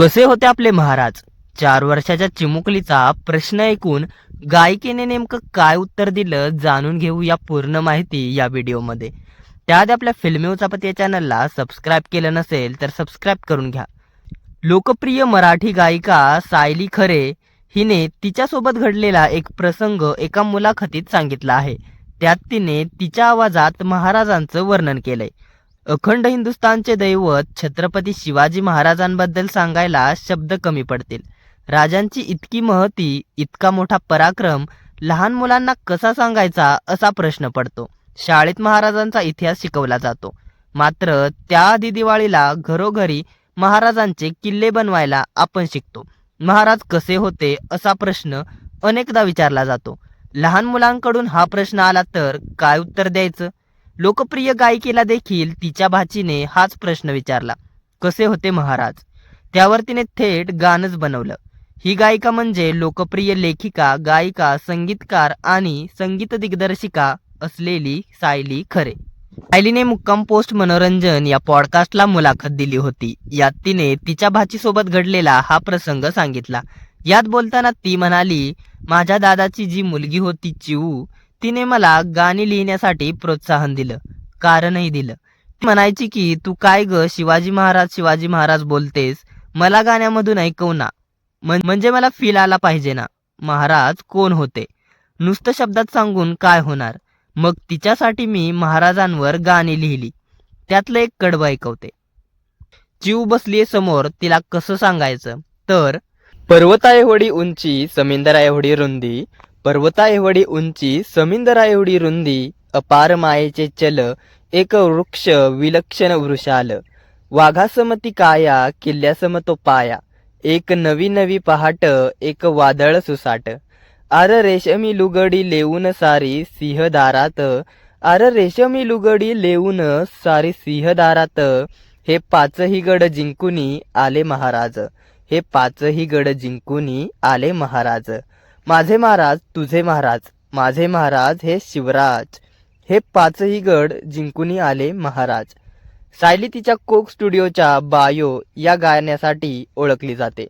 कसे होते आपले महाराज? चार वर्षाच्या चिमुकलीचा प्रश्न ऐकून गायिकेने नेमकं काय उत्तर दिलं जाणून घेऊ या पूर्ण माहिती या व्हिडिओमध्ये. त्याआधी आपल्या फिल्मी उचापत या चॅनलला सबस्क्राईब केलं नसेल तर सबस्क्राईब करून घ्या. लोकप्रिय मराठी गायिका सायली खरे हिने तिच्यासोबत घडलेला एक प्रसंग एका मुलाखतीत सांगितला आहे. त्यात तिने तिच्या आवाजात महाराजांचं वर्णन केलंय. अखंड हिंदुस्थानचे दैवत छत्रपती शिवाजी महाराजांबद्दल सांगायला शब्द कमी पडतील. राजांची इतकी महती इतका मोठा पराक्रम लहान मुलांना कसा सांगायचा असा प्रश्न पडतो. शाळेत महाराजांचा इतिहास शिकवला जातो. मात्र त्याआधी दिवाळीला घरोघरी महाराजांचे किल्ले बनवायला आपण शिकतो. महाराज कसे होते असा प्रश्न अनेकदा विचारला जातो. लहान मुलांकडून हा प्रश्न आला तर काय उत्तर द्यायचं? लोकप्रिय गायिकेला देखील तिच्या भाचीने हाच प्रश्न विचारला कसे होते महाराज? त्यावर तिने थेट गाणंच बनवलं. ही गायिका म्हणजे लोकप्रिय लेखिका गायिका संगीतकार आणि संगीत दिग्दर्शिका असलेली सायली खरे. सायलीने मुक्काम पोस्ट मनोरंजन या पॉडकास्टला मुलाखत दिली होती. यात तिने तिच्या भाचीसोबत घडलेला हा प्रसंग सांगितला. यात बोलताना ती म्हणाली माझ्या दादाची जी मुलगी होती चिऊ तिने मला गाणी लिहिण्यासाठी प्रोत्साहन दिलं कारणही दिलं. ती म्हणायची की तू काय ग? शिवाजी महाराज शिवाजी महाराज बोलतेस. मला गाण्यामधून ऐकव ना. म्हणजे मला फील आला पाहिजे ना. महाराज कोण होते? नुसतं शब्दात सांगून काय होणार? मग तिच्यासाठी मी महाराजांवर गाणी लिहिली. त्यातलं एक कडवं ऐकवते. जीव बसलीये समोर तिला कसं सांगायचं? तर पर्वता एवढी उंची समिंदरा एवढी रुंदी पर्वता एवढी उंची समिंदरा एवढी रुंदी अपार मायेचे चल एक वृक्ष विलक्षण वृषाल. वाघासमती काया किल्ल्यासम तो पाया. एक नवी नवी पहाट एक वादळ सुसाट. आर रेशमी लुगडी लेऊन सारी सिंहदारात. आर रेशमी लुगडी लेऊन सारी सिंहदारात. हे पाचही गड जिंकुनी आले महाराज. हे पाचही गड जिंकुनी आले महाराज. माझे महाराज तुझे महाराज माझे महाराज हे शिवराज. हे पाचही गड जिंकुनी आले महाराज. सायली तिच्या कोक स्टुडिओच्या बायो या गाण्यासाठी ओळखली जाते.